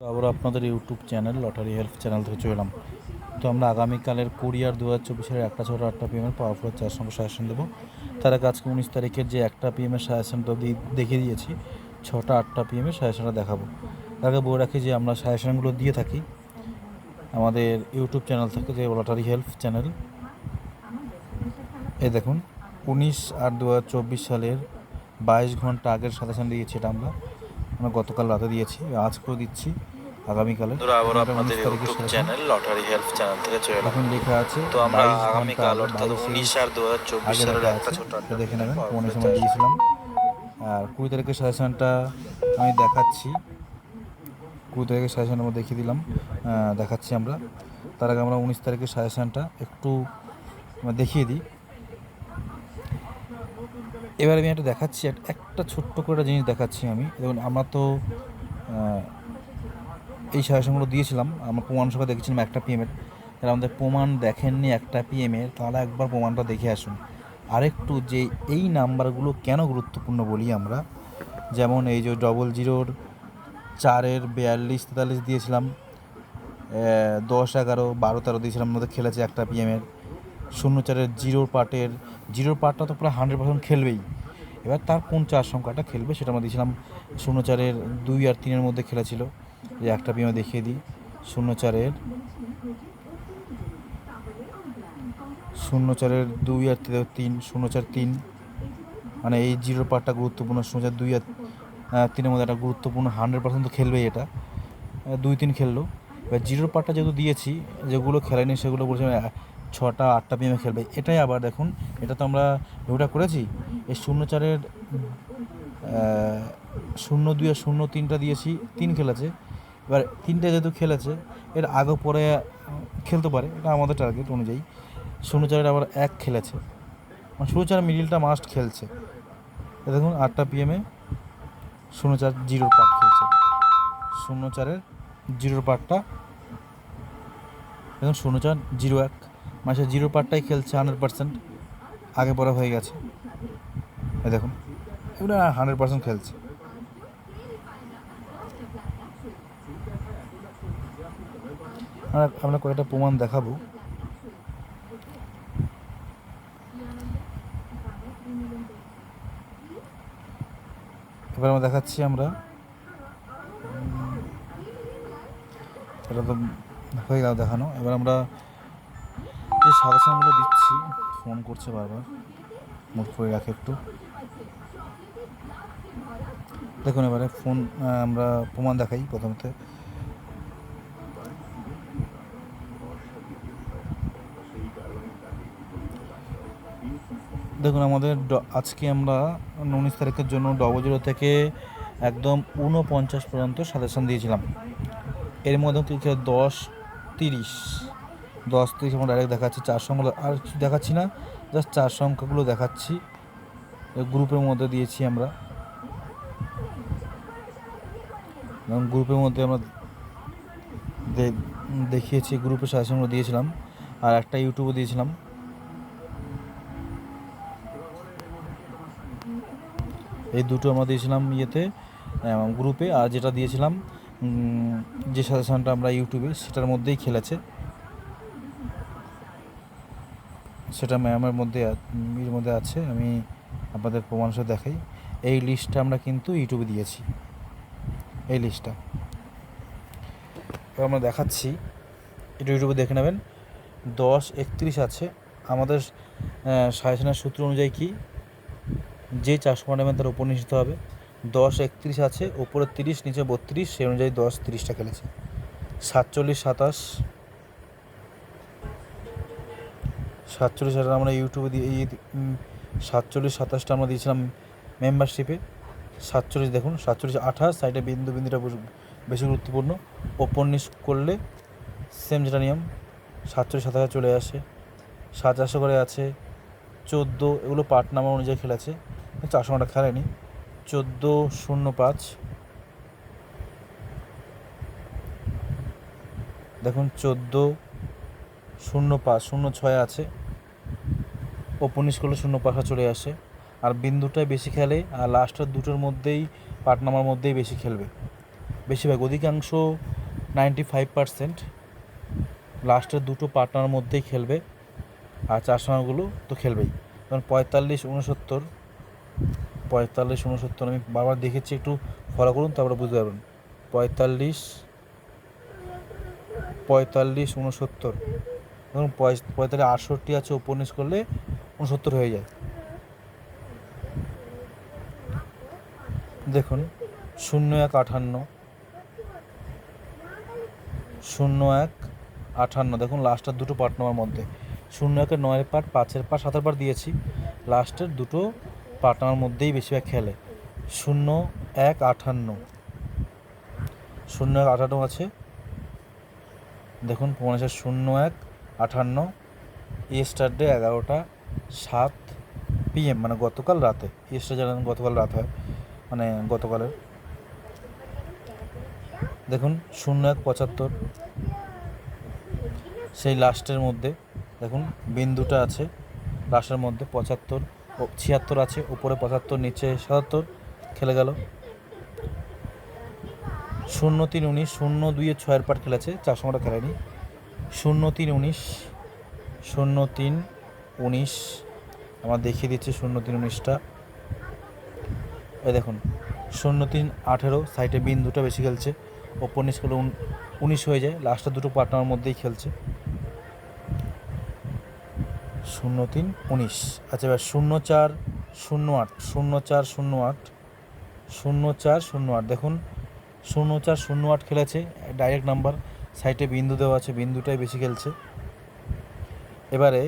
আবার আপনাদের YouTube channel, lottery help channel থেকে চলে এলাম। তো আমরা আগামীকালের কুড়ি আর দু হাজার চব্বিশের একটা ছটা আটটা পিএমের পাওয়ারফুল চার সঙ্গে সাজেশন দেবো। তার আজকে উনিশ তারিখের যে একটা পিএমের সাজেশনটা দেখিয়ে দিয়েছি, ছটা আটটা পিএমের সাজেশনটা দেখাবো। আগে বলে রাখি যে আমরা সাজেশনগুলো দিয়ে থাকি। আমাদের ইউটিউব চ্যানেল থেকে যে লটারি হেল্প চ্যানেল, এই দেখুন, উনিশ আর দু হাজার চব্বিশ সালের বাইশ ঘণ্টা আগের সাজেশন দিয়েছি এটা আমরা। আমরা গতকাল রাতে দিয়েছি আজকেও দিচ্ছি আগামীকালে। আপনাদের YouTube channel lottery help channel থেকে চলে এলাম। এখন লেখা আছে তো আমরা আগামীকাল আগে, অর্থাৎ 22 উনিশ আর দু হাজার চব্বিশ সালের একটা আছে ছোট দেখে নেবেন পনেরো সময় দিয়েছিলাম। আর কুড়ি তারিখের সাজেশনটা আমি দেখাচ্ছি। কুড়ি তারিখের সাজেশন আমরা দেখিয়ে দিলাম দেখাচ্ছি আমরা। তার আগে আমরা উনিশ তারিখের সাজেশনটা একটু দেখিয়ে দিই। এবার আমি একটা দেখাচ্ছি, এক- একটা ছোট্ট করে জিনিস দেখাচ্ছি আমি। দেখুন, আমরা তো এই সাজেশনগুলো দিয়েছিলাম, আমরা প্রমাণ সভা দেখেছিলাম একটা পিএমের যারা আমাদের প্রমাণ দেখেননি একটা পিএমের তারা একবার প্রমাণটা দেখে আসুন। আরেকটু যে এই নাম্বারগুলো কেন গুরুত্বপূর্ণ বলি আমরা, যেমন এই যে ডবল জিরোর চারের বিয়াল্লিশ তেতাল্লিশ দিয়েছিলাম দশ এগারো বারো তেরো দিয়েছিলাম, আমাদের খেলেছে একটা পিএমের শূন্য চারের জিরোর পার্টের জিরোর পার্টটা তো প্রায় হান্ড্রেড পার্সেন্ট খেলবেই। এবার তার কোন চার সংখ্যাটা খেলবে সেটা আমরা দিয়েছিলাম শূন্য চারের দুই আর তিনের মধ্যে খেলেছিল যে একটা পিএমে দেখিয়ে দিই। শূন্য চারের শূন্য চারের দুই আর তিন শূন্য চার তিন। মানে এই জিরো পার্টটা গুরুত্বপূর্ণ শূন্য চার দুই আর তিনের মধ্যে একটা গুরুত্বপূর্ণ হান্ড্রেড পার্সেন্ট তো খেলবেই এটা। দুই তিন খেললো। এবার জিরোর পার্টটা যেহেতু দিয়েছি যেগুলো খেলেনি সেগুলো বলছে আহ, ছটা, আটটা পিএমে খেলবে। এটাই আবার দেখুন, এটা তো আমরা ওটা করেছি। এই শূন্য চারের শূন্য দুই আর শূন্য তিনটা দিয়েছি, তিন খেলেছে। এবার তিনটে যেহেতু খেলেছে, এর আগে পরে খেলতে পারে, এটা আমাদের টার্গেট অনুযায়ী। শূন্য চারের আবার এক খেলেছে। মানে শূন্য চার মিডিলটা মাস্ট খেলছে। দেখুন, আটটা পিএমে শূন্য চার জিরোর পার্ট খেলছে। শূন্য চারের জিরোর পার্টটা দেখুন, শূন্য চার জিরো এক। মানে সে জিরো পার্টটাই খেলছে হান্ড্রেড পার্সেন্ট। আগে পরে হয়ে গেছে। দেখুন, এগুলো হান্ড্রেড পার্সেন্ট খেলছে। আমরা কয়েকটা প্রমাণ দেখাবো। এবার আমরা দেখাচ্ছি আমরা এটা তো হয়ে গেল দেখানো। এবার আমরা যে সাজেশনগুলো দিচ্ছি, ফোন করছে বারবার, মুখ করে রাখে একটু। দেখুন এবারে ফোন আমরা প্রমাণ দেখাই প্রথমতে। দেখুন আমাদের আজকে আমরা উনিশ তারিখের জন্য ডবল জিরো থেকে একদম ঊনপঞ্চাশ পর্যন্ত সাজেশন দিয়েছিলাম। এর মধ্যে থেকে দশ, তিরিশ। দশ তিরিশ আমরা ডাইরেক্ট দেখাচ্ছি চার সংখ্যা আর কিছু দেখাচ্ছি না জাস্ট চার সংখ্যাগুলো দেখাচ্ছি। গ্রুপের মধ্যে দিয়েছি আমরা। এবং গ্রুপের মধ্যে আমরা দেখিয়েছি গ্রুপে সাজেশনগুলো দিয়েছিলাম। আর একটা ইউটিউবে দিয়েছিলাম। এই দুটো আমরা দিয়েছিলাম ইয়েতে গ্রুপে। আর যেটা দিয়েছিলাম যে সাজেশনটা আমরা ইউটিউবে, সেটার মধ্যেই খেলেছে। সেটা ম্যামের মধ্যে এর মধ্যে আছে, আমি আপনাদের প্রমাণ সহ দেখাই। এই লিস্টটা আমরা কিন্তু ইউটিউবে দিয়েছি। এই লিস্টটা। আমরা দেখাচ্ছি। এটা ইউটিউবে দেখে নেবেন। দশ একত্রিশ আছে। আমাদের সাজেশনের সূত্র অনুযায়ী কি? যে চারশো নেবেন তার উপর নিশ্চিত হবে। দশ একত্রিশ আছে। ওপরে তিরিশ, নিচে বত্রিশ, সেই অনুযায়ী দশ তিরিশটা খেলেছে। সাতচল্লিশ, সাতাশ সাতচল্লিশ হাজার আমরা ইউটিউবে দিয়ে এই সাতচল্লিশ, সাতাশটা আমরা দিয়েছিলাম মেম্বারশিপে সাতচল্লিশ দেখুন, সাতচল্লিশ, আঠাশ, সাইডে বিন্দু বিন্দুটা বেশি গুরুত্বপূর্ণ। ওপর নিচ করলে সেম যেটা নিয়ম, সাতচল্লিশ, সাতাশে চলে আসে। সাতাশো করে আছে, চোদ্দ, এগুলো পার্ট নাম্বার অনুযায়ী খেলেছে চারশো ঘণ্টা খেলেনি চোদ্দ, শূন্য, পাঁচ। দেখুন, চোদ্দ শূন্য পাঁচ শূন্য ছয় আছে। ওপনিশ করলে শূন্য পাশা চলে আসে। আর বিন্দুটাই বেশি খেলে আর লাস্টের দুটোর মধ্যেই পার্ট নাম্বার মধ্যেই বেশি খেলবে। বেশিরভাগ, অধিকাংশ নাইনটি ফাইভ পার্সেন্ট লাস্টের দুটো পার্টনার মধ্যেই খেলবে আর চার সংখ্যাগুলো তো খেলবেই। কারণ পঁয়তাল্লিশ উনসত্তর পঁয়তাল্লিশ উনসত্তর আমি বারবার দেখেছি, একটু ফলো করুন, তারপরে বুঝতে পারবেন। পঁয়তাল্লিশ পঁয়তাল্লিশ উনসত্তর ধরুন পঁয়তাল্লিশ, আটষট্টি আছে উপন্যাস করলে উনসত্তর হয়ে যায়। দেখুন, শূন্য এক আটান্ন শূন্য এক আঠান্ন। দেখুন লাস্টের দুটো পার্ট নেওয়ার মধ্যে। শূন্য একের নয়ের পার্ট পাঁচের পার্ট সাতের পার্ট দিয়েছি। লাস্টের দুটো পার্ট নেওয়ার মধ্যেই বেশিরভাগ খেলে। শূন্য এক আটান্ন শূন্য এক আঠান্ন আছে। দেখুন পনেরো শূন্য এক আটান্ন ইস্টারডে এগারোটা, সাত পিএম মানে গতকাল রাতে জানেন গতকাল রাত হয় মানে গতকালের। দেখুন, শূন্য এক পঁচাত্তর। সেই লাস্টের মধ্যে, দেখুন, বিন্দুটা আছে, লাস্টের মধ্যে পঁচাত্তর ছিয়াত্তর আছে, উপরে পঁচাত্তর, নিচে সাতাত্তর, খেলে গেল। শূন্য তিন উনিশ, শূন্য দুইয়ে ছয়ের পাট খেলেছে চার সময়টা খেলেনি। শূন্য তিন উনিশ, শূন্য তিন উনিশ, আমার দেখিয়ে দিচ্ছি শূন্য তিন উনিশটা। এই দেখুন, শূন্য তিন আঠেরো, সাইডে বিন্দুটা বেশি খেলছে, ওপর নিচ করলে উন- উনিশ হয়ে যায় লাস্টের দুটো পার্টনার মধ্যেই খেলছে। শূন্য তিন উনিশ আচ্ছা এবার শূন্য চার শূন্য আট, শূন্য চার শূন্য আট, শূন্য চার শূন্য আট, দেখুন, শূন্য চার শূন্য আট খেলেছে ডাইরেক্ট নাম্বার সাইডে বিন্দু দেওয়া আছে, বিন্দুটাই বেশি খেলছে। এবারে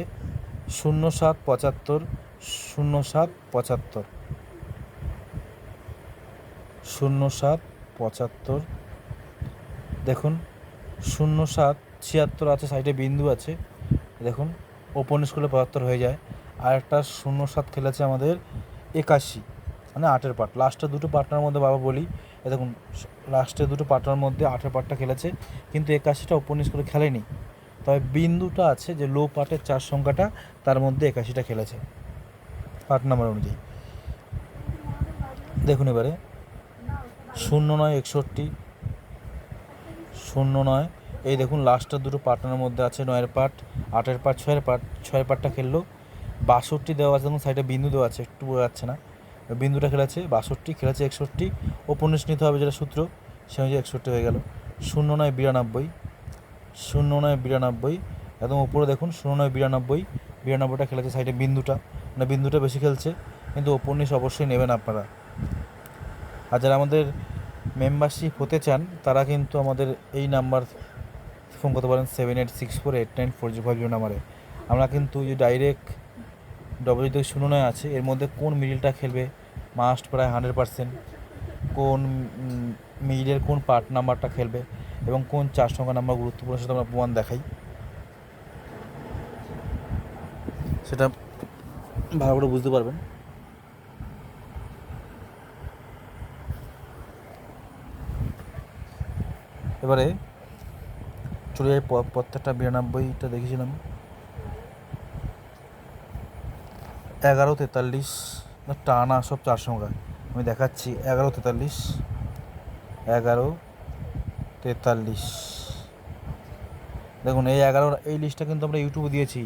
শূন্য সাত পঁচাত্তর শূন্য সাত পঁচাত্তর। শূন্য সাত পঁচাত্তর। দেখুন শূন্য সাত ছিয়াত্তর আছে, সাইডে বিন্দু আছে। দেখুন ওপন স্কুলে পঁচাত্তর হয়ে যায়। আর একটা শূন্য সাত খেলেছে আমাদের একাশি মানে আটের পার্ট লাস্টের দুটো পার্টনার মধ্যে বাবা বলি দেখুন লাস্টে দুটো পার্টনার মধ্যে আটের পার্টটা খেলেছে, কিন্তু একাশিটা ওপন করে খেলেনি। তবে বিন্দুটা আছে যে লো পার্টের চার সংখ্যাটা তার মধ্যে একাশিটা খেলেছে পার্ট নাম্বার অনুযায়ী। দেখুন এবারে, শূন্য নয় একষট্টি, শূন্য নয়, এই দেখুন লাস্টের দুটো পার্টনারের মধ্যে আছে নয়ের পার্ট আটের পার্ট ছয়ের পার্ট ছয়ের পার্টটা খেললো, বাষট্টি দেওয়া আছে, দেখুন সাইডে বিন্দু দেওয়া আছে, একটু বোঝা যাচ্ছে না। বিন্দুটা খেলেছে, বাষট্টি, খেলেছে একষট্টি। ওপনিশ নিতে হবে যেটা সূত্র, সে অনুযায়ী একষট্টি হয়ে গেল। শূন্য নয়, বিরানব্বই। শূন্য নয়, বিরানব্বই। একদম উপরে দেখুন, শূন্য নয়, বিরানব্বই। বিরানব্বইটা খেলেছে সাইডে বিন্দুটা। মানে বিন্দুটা বেশি খেলছে, কিন্তু ওপনিশ অবশ্যই নেবেন আপনারা। আর যারা আমাদের মেম্বারশিপ হতে চান, তারা কিন্তু আমাদের এই নাম্বার ফোন করতে পারেন seven eight six four eight nine four zero five zero নাম্বারে আমরা কিন্তু ডাইরেক্ট ডবল যদি শূন্য নয় আছে, এর মধ্যে কোন মিডিলটা খেলবে মাস্ট প্রায় হান্ড্রেড পার্সেন্ট কোন মিডিলের কোন পার্ট নাম্বারটা খেলবে এবং কোন চার সংখ্যা নাম্বার গুরুত্বপূর্ণ সেটা আমরা প্রমাণ দেখাই। সেটা ভালো করে বুঝতে পারবেন। এবারে চলে যাই প্রত্যেকটা বিরানব্বইটা দেখেছিলাম। এগারো তেতাল্লিশ টানা সব চার সংখ্যা। আমি দেখাচ্ছি, এগারো তেতাল্লিশ এগারো তেতাল্লিশ। দেখুন, এই এগারো, এই লিস্টটা কিন্তু আমরা ইউটিউবে দিয়েছি।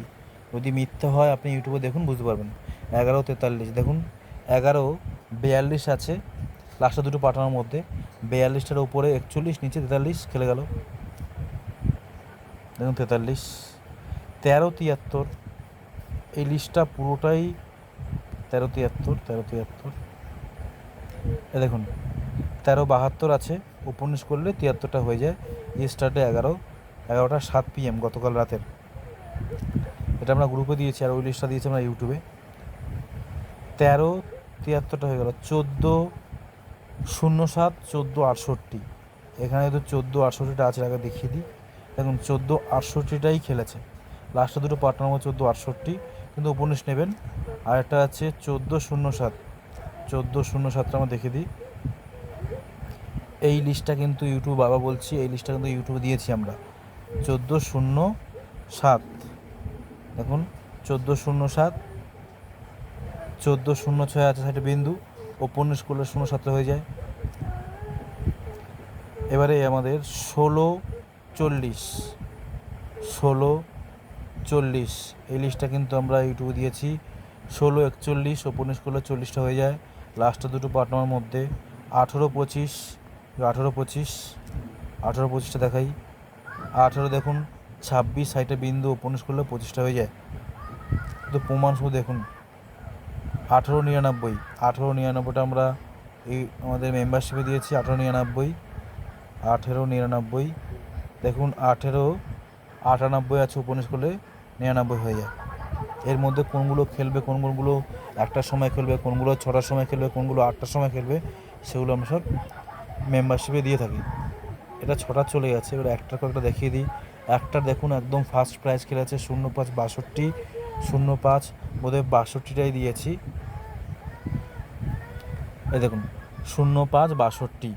যদি মিথ্যে হয়, আপনি ইউটিউবে দেখুন, বুঝতে পারবেন। এগারো তেতাল্লিশ, দেখুন, এগারো বিয়াল্লিশ আছে। লাস্টের দুটো পাঠানোর মধ্যে। বিয়াল্লিশটার উপরে একচল্লিশ, নিচে তেতাল্লিশ, খেলে গেল। দেখুন, তেতাল্লিশ, তেরো, তিয়াত্তর এই লিস্টটা পুরোটাই তেরো তিয়াত্তর তেরো তিয়াত্তর। এ দেখুন, তেরো বাহাত্তর আছে উপন্যাস করলে তিয়াত্তরটা হয়ে যায়। স্টার্টে এগারো, এগারোটা সাত পিএম গতকাল রাতের। এটা আমরা গ্রুপে দিয়েছি আর ওই লিস্টটা দিয়েছি আমরা ইউটিউবে। তেরো তিয়াত্তরটা হয়ে গেল, চোদ্দ শূন্য সাত, চোদ্দ আটষট্টি। এখানে তো চোদ্দ আটষট্টিটা আছে, আগে দেখিয়ে দিই। দেখুন, চোদ্দ আটষট্টিটাই খেলেছে। লাস্টে দুটো মধ্যে চোদ্দ আটষট্টি। কিন্তু উপন্যাস নেবেন। আর একটা আছে চোদ্দ শূন্য সাত। চোদ্দ শূন্য সাতটা আমরা দেখে দিই। এই লিস্টটা কিন্তু ইউটিউব বাবা বলছি, এই লিস্টটা কিন্তু ইউটিউবে দিয়েছি আমরা। চোদ্দ শূন্য সাত। দেখুন, চোদ্দ শূন্য সাত, চোদ্দ শূন্য ছয় আছে সাইডে বিন্দু, উপন্যাস করলে শূন্য সাতে হয়ে যায়। এবারে আমাদের ষোলো চল্লিশ। ষোলো চল্লিশ এই লিস্টটা কিন্তু আমরা ইউটিউবে দিয়েছি। ষোলো, একচল্লিশ ও পনেরো করলে চল্লিশটা হয়ে যায়। লাস্টের দুটো পার্টনার মধ্যে। আঠেরো, পঁচিশ আঠেরো পঁচিশ, আঠেরো, পঁচিশটা দেখাই। আঠেরো দেখুন, ছাব্বিশ সাইটে বিন্দু উপন্যাস করলে পঁচিশটা হয়ে যায়। তো প্রমাণ শুধু দেখুন। আঠেরো, নিরানব্বই। আঠেরো, নিরানব্বইটা আমরা এই আমাদের মেম্বারশিপে দিয়েছি। আঠেরো, নিরানব্বই আঠেরো, নিরানব্বই। দেখুন, আঠেরো, আটানব্বই আছে উপন্যাস করলে। নিরানব্বই হয়ে যায়। এর মধ্যে কোনগুলো খেলবে কোন কোনগুলো একটার সময় খেলবে, কোনগুলো ছটার সময় খেলবে, কোনগুলো আটটার সময় খেলবে, সেগুলো আমরা সব মেম্বারশিপে দিয়ে থাকি। এটা ছটা চলে গেছে এবার একটার কয়েকটা দেখিয়ে দিই। একটার দেখুন একদম ফার্স্ট প্রাইজ খেলেছে শূন্য পাঁচ বাষট্টি শূন্য পাঁচ বোধহয় বাষট্টিটাই দিয়েছি। এই দেখুন শূন্য পাঁচ বাষট্টি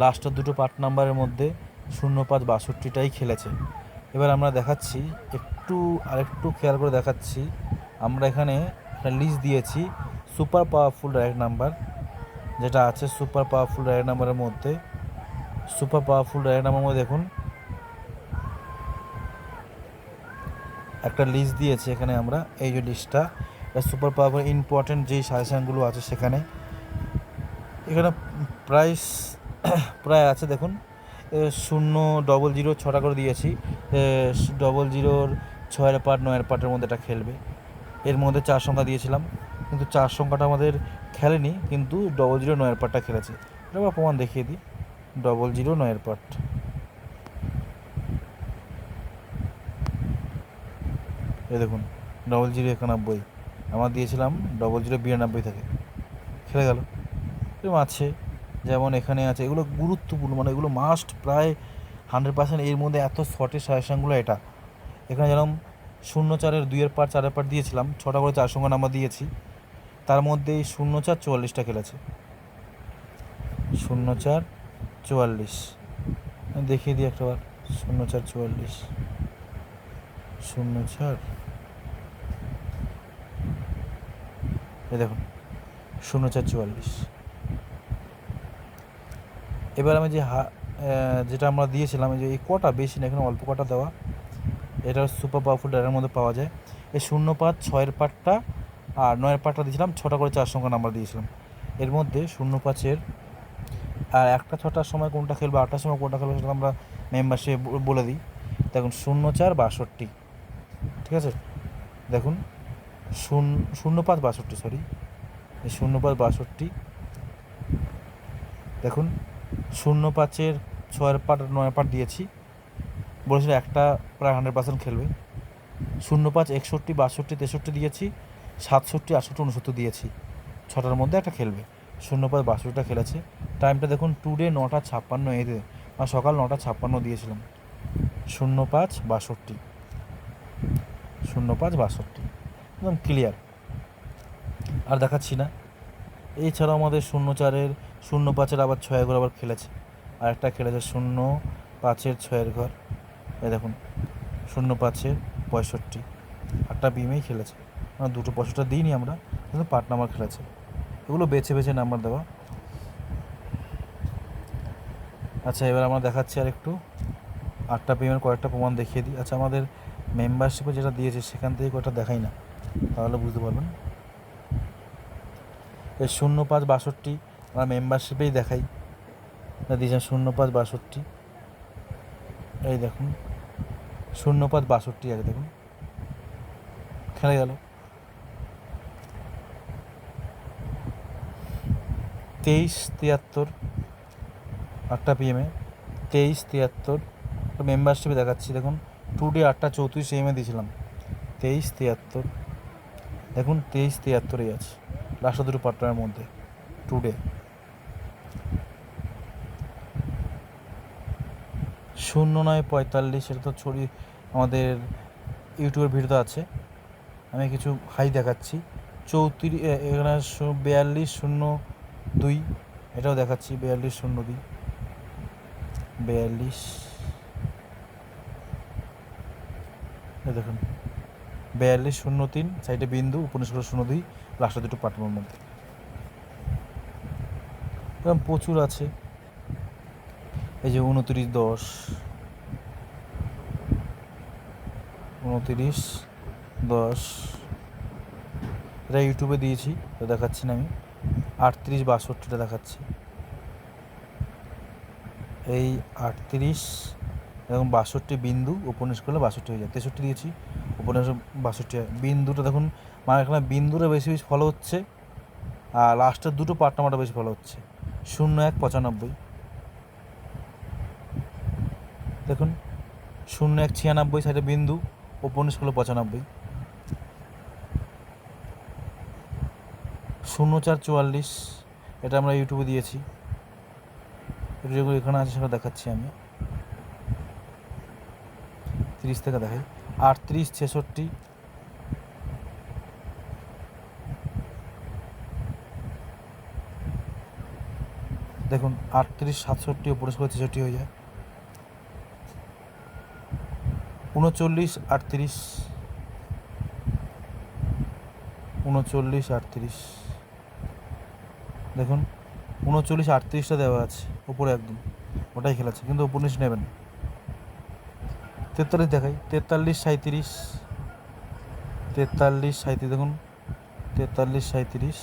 লাস্টের দুটো পার্ট নাম্বারের মধ্যে শূন্য পাঁচ বাষট্টিটাই খেলেছে। এবার আমরা দেখাচ্ছি একটু আরেকটু খেয়াল করে দেখাচ্ছি। আমরা এখানে একটা লিস্ট দিয়েছি সুপার পাওয়ারফুল ডাইরেক্ট নাম্বার যেটা আছে সুপার পাওয়ারফুল ডাইরেক্ট নাম্বারের মধ্যে। সুপার পাওয়ারফুল ডাইরেক্ট নাম্বার মধ্যে দেখুন। একটা লিস্ট দিয়েছি এখানে আমরা, এই যে লিস্টটা সুপার পাওয়ারফুল ইম্পর্টেন্ট যেই সাজেশানগুলো আছে সেখানে। এখানে প্রাইস প্রায় আছে দেখুন। শূন্য ডবল জিরো ছটা করে দিয়েছি। ডবল জিরোর ছয়ের পার্ট, নয়ের পার্টের মধ্যে এটা খেলবে। এর মধ্যে চার সংখ্যা দিয়েছিলাম, কিন্তু চার সংখ্যাটা আমাদের খেলেনি, কিন্তু ডবল জিরো নয়ের পার্টটা খেলেছে। এটা আবার প্রমাণ দেখিয়ে দিই। ডবল জিরো নয়ের পার্ট। এই দেখুন ডবল জিরো একানব্বই। আমার দিয়েছিলাম ডবল জিরো বিরানব্বই থেকে। খেলে গেল। এরকম আছে, যেমন এখানে আছে, এগুলো গুরুত্বপূর্ণ মানে এগুলো মাস্ট প্রায় হান্ড্রেড পার্সেন্ট এর মধ্যে এত শর্টের সাজেশনগুলো এটা। এখানে যেরকম শূন্য চারের দুইয়ের পার, চারের পার দিয়েছিলাম, ছটা করে চার সংখ্যা নাম্বার দিয়েছি। তার মধ্যে এই শূন্য চার চুয়াল্লিশটা খেলেছে। শূন্য চার চুয়াল্লিশ দেখিয়ে দিই একটাবার শূন্য চার চুয়াল্লিশ। শূন্য চার এই দেখুন শূন্য চার চুয়াল্লিশ। এবার আমি যে হা যেটা আমরা দিয়েছিলাম যে এই কটা বেশি না, এখানে অল্প কটা দেওয়া। এটা সুপার পাওয়ারফুল ডায়ারের মধ্যে পাওয়া যায়। এই শূন্য পাঁচ, ছয়ের পাটটা আর নয়ের পাটটা দিয়েছিলাম, ছটা করে চার সংখ্যা নাম্বার দিয়েছিলাম। এর মধ্যে শূন্য পাঁচের আর একটা ছটার সময় কোনটা খেলবে, আটটার সময় কোনটা খেলবে সেটা আমরা মেম্বারশিপে বলে দিই। দেখুন, শূন্য চার, বাষট্টি। ঠিক আছে? দেখুন শূন্য শূন্য পাঁচ, বাষট্টি সরি এই শূন্য পাঁচ, বাষট্টি। দেখুন, শূন্য পাঁচের ছয়ের পাট নয় পাট দিয়েছি। বলেছিল একটা প্রায় হান্ড্রেড পার্সেন্ট খেলবে। শূন্য পাঁচ একষট্টি, বাষট্টি, তেষট্টি দিয়েছি, সাতষট্টি, আটষট্টি, উনসত্তর দিয়েছি। ছটার মধ্যে একটা খেলবে। শূন্য পাঁচ বাষট্টিটা খেলেছে। টাইমটা দেখুন টুডে নটা ছাপ্পান্ন এতে সকাল নটা ছাপ্পান্ন দিয়েছিলাম। শূন্য পাঁচ বাষট্টি। শূন্য পাঁচ বাষট্টি। একদম ক্লিয়ার আর দেখাচ্ছি না। এছাড়াও আমাদের শূন্য চারের শূন্য পাঁচের আবার ছয় ঘর আবার খেলেছে। আর একটা খেলেছে শূন্য পাঁচের ছয়ের ঘর। এই দেখুন, শূন্য পাঁচের পঁয়ষট্টি। আটটা বিমেই খেলেছে। মানে দুটো পয়সাটা দিইনি আমরা, কিন্তু পাট নাম্বার খেলেছে। এগুলো বেছে বেছে নাম্বার দেওয়া। আচ্ছা এবার আমরা দেখাচ্ছি আর একটু আটটা পিএমের কয়েকটা প্রমাণ দেখিয়ে দিই। আচ্ছা আমাদের মেম্বারশিপে যেটা দিয়েছে, সেখান থেকে কয়েকটা দেখাই না। তাহলে বুঝতে পারবেন। এই শূন্য পাঁচ বাষট্টি আমরা মেম্বারশিপেই দেখাই। দিয়েছেন শূন্য পাঁচ বাষট্টি। এই দেখুন। শূন্য পাঁচ বাষট্টি আছে, দেখুন। খেলে গেল। তেইশ, তিয়াত্তর, আটটা পিএমে তেইশ, তিয়াত্তর মেম্বারশিপে দেখাচ্ছি, দেখুন। টু ডে আটটা চৌত্রিশ এমে দিয়েছিলাম। তেইশ, তিয়াত্তর, দেখুন, তেইশ, তিয়াত্তরই আছে। দুটো পার্টনারের মধ্যে টুডে শূন্য নয় পঁয়তাল্লিশ, এটা তো ছড়ি আমাদের ইউটিউবের ভিডিওতে আছে। আমি কিছু হাই দেখাচ্ছি। চৌত্রিশ এখানে বিয়াল্লিশ, শূন্য দুই, এটাও দেখাচ্ছি, বিয়াল্লিশ, শূন্য দুই। বিয়াল্লিশ দেখুন, বিয়াল্লিশ, শূন্য তিন, সাইডে বিন্দু উপনিশ শূন্য দুই লাস্টের দুটো পাটনার মধ্যে প্রচুর আছে। এই যে উনত্রিশ দশ উনত্রিশ দশ। এটা ইউটিউবে দিয়েছি, তো দেখাচ্ছি না আমি। আটত্রিশ বাষট্টিটা দেখাচ্ছি। এই আটত্রিশ এবং বাষট্টি বিন্দু উপন্যাস করলে বাষট্টি হয়ে যায়। তেষট্টি দিয়েছি উপন্যাস বাষট্টি বিন্দুটা দেখুন মানে এখানে বিন্দুটা বেশি বেশি ফলো হচ্ছে, আর লাস্টের দুটো পার্ট বেশি ফলো হচ্ছে। শূন্য এক পঁচানব্বই। দেখুন, শূন্য এক ছিয়ানব্বই, সাইডে বিন্দু উপন্যাস করলে পঁচানব্বই। শূন্য চার চুয়াল্লিশ, এটা আমরা ইউটিউবে দিয়েছি। যেগুলো এখানে আছে সেটা দেখাচ্ছি আমি। তিরিশ থেকে দেখাই। আটত্রিশ, ছেষট্টি। দেখুন, আটত্রিশ, সাতষট্টি, উপরে করে ছেষট্টি হয়ে যায়। উনচল্লিশ আটত্রিশ। উনচল্লিশ আটত্রিশ। দেখুন উনচল্লিশ আটত্রিশটা দেওয়া আছে, উপরে একদম। ওটাই খেলাচ্ছে কিন্তু উপনিশ নেবেন। তেতাল্লিশ দেখাই, তেতাল্লিশ সাঁত্রিশ তেতাল্লিশ সাঁত্রিশ দেখুন। তেতাল্লিশ সাঁত্রিশ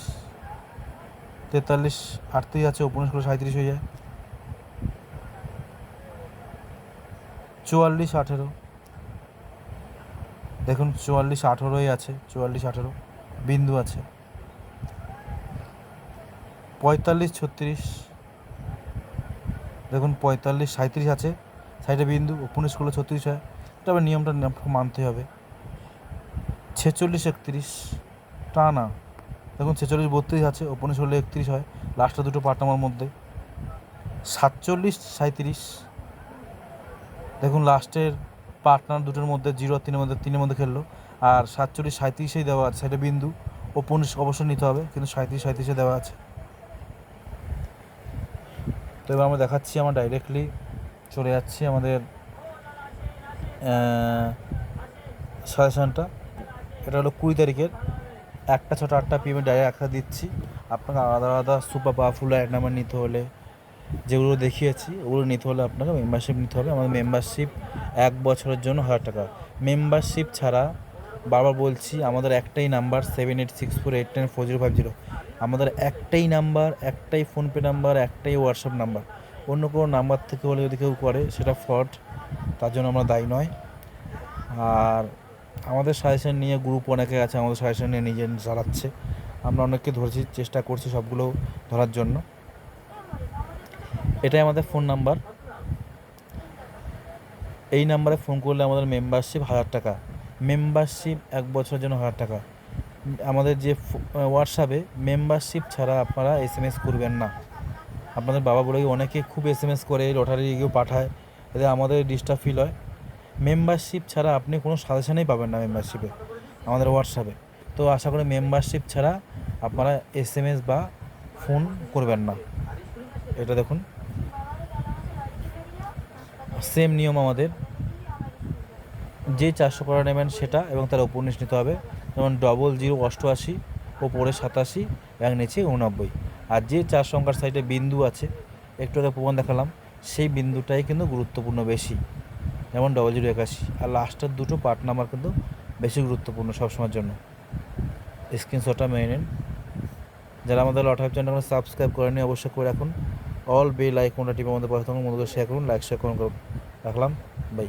তেতাল্লিশ, আটত্রিশ আছে উপনিশ করে সাঁত্রিশ হয়ে যায়। চুয়াল্লিশ, আঠেরো। দেখুন, চুয়াল্লিশ আঠেরোই আছে, চুয়াল্লিশ আঠেরো, বিন্দু আছে। পঁয়তাল্লিশ, ছত্রিশ, দেখুন, পঁয়তাল্লিশ সাঁত্রিশ আছে, সাইডে বিন্দু উপনিশ করলে ছত্রিশ হয়, তবে নিয়মটা নিয়ম- মানতে হবে। ছেচল্লিশ, একত্রিশ, টানা, দেখুন, ছেচল্লিশ, বত্রিশ আছে উপনিশ হলে একত্রিশ হয় লাস্টে দুটো পার্ট মধ্যে। সাতচল্লিশ সাঁত্রিশ দেখুন, লাস্টের পার্টনার দুটোর মধ্যে জিরো আর তিনের মধ্যে তিনের মধ্যে খেললো। আর সাতচল্লিশ সাঁত্রিশেই দেওয়া আছে। সেটা বিন্দু। ও পনেরো অবশ্যই নিতে হবে, কিন্তু সাঁত্রিশ সাঁত্রিশে দেওয়া আছে। তো এবার আমরা দেখাচ্ছি আমরা ডাইরেক্টলি চলে যাচ্ছি আমাদের সাজেশনটা এটা হলো কুড়ি তারিখের একটা ছটা, আটটা পিএমে ডাইরেক্ট একটা দিচ্ছি। আপনাকে আলাদা আলাদা সুপার পাওয়ারফুল অ্যাড নাম্বার নিতে হলে যেগুলো দেখিয়েছি, ওগুলো নিতে হলে আপনাকে মেম্বারশিপ নিতে হবে। আমাদের মেম্বারশিপ এক বছরের জন্য হাজার টাকা। মেম্বারশিপ ছাড়া বারবার বলছি, আমাদের একটাই number seven eight six four eight nine four zero five zero আমাদের একটাই নাম্বার একটাই ফোনপে নাম্বার একটাই হোয়াটসঅ্যাপ নাম্বার অন্য কোনো নাম্বার থেকে হলে যদি কেউ করে, সেটা ফ্রড তার জন্য আমরা দায়ী নয়। আর আমাদের সাজেশন নিয়ে গ্রুপ অনেকে আছে, আমাদের সাজেশন নিয়ে নিজে চালাচ্ছে। আমরা অনেককে ধরছি, চেষ্টা করছি সবগুলো ধরার জন্য। এটাই আমাদের ফোন নাম্বার এই নাম্বারে ফোন করলে আমাদের মেম্বারশিপ হাজার টাকা। মেম্বারশিপ এক বছরের জন্য হাজার টাকা। আমাদের যে হোয়াটসঅ্যাপে মেম্বারশিপ ছাড়া আপনারা এস এম এস করবেন না। আপনাদের বাবা বলে অনেকে খুব এস এম এস করে লটারি গিয়েও পাঠায়, এতে আমাদের ডিস্টার্ব ফিল হয়। মেম্বারশিপ ছাড়া আপনি কোনো সাজেশনেই পাবেন না মেম্বারশিপে আমাদের হোয়াটসঅ্যাপে তো আশা করি মেম্বারশিপ ছাড়া আপনারা এস এম এস বা ফোন করবেন না। এটা দেখুন। সেম নিয়ম আমাদের। যে চারশো করা নেবেন সেটা এবং তার উপন্যাস নিতে হবে। যেমন ডবল জিরো অষ্টআশি, ওপরে সাতাশি এবং নিচে উননব্বই। আর যে চার সংখ্যার সাইডে বিন্দু আছে, একটু আগে প্রমাণ দেখালাম, সেই বিন্দুটাই কিন্তু গুরুত্বপূর্ণ বেশি। যেমন ডবল জিরো একাশি। আর লাস্টের দুটো পার্ট নাম্বার কিন্তু বেশি গুরুত্বপূর্ণ সবসময়ের জন্য। স্ক্রিনশটটা মেনে নিন। যারা আমাদের লটাইপ চ্যানেল সাবস্ক্রাইব করেনি অবশ্যই করে রাখুন। অল বেল আইকনটা টিপে আমাদের পাশে থাকুন বন্ধুদের শেয়ার করুন লাইক শেয়ার করুন। রাখলাম বাই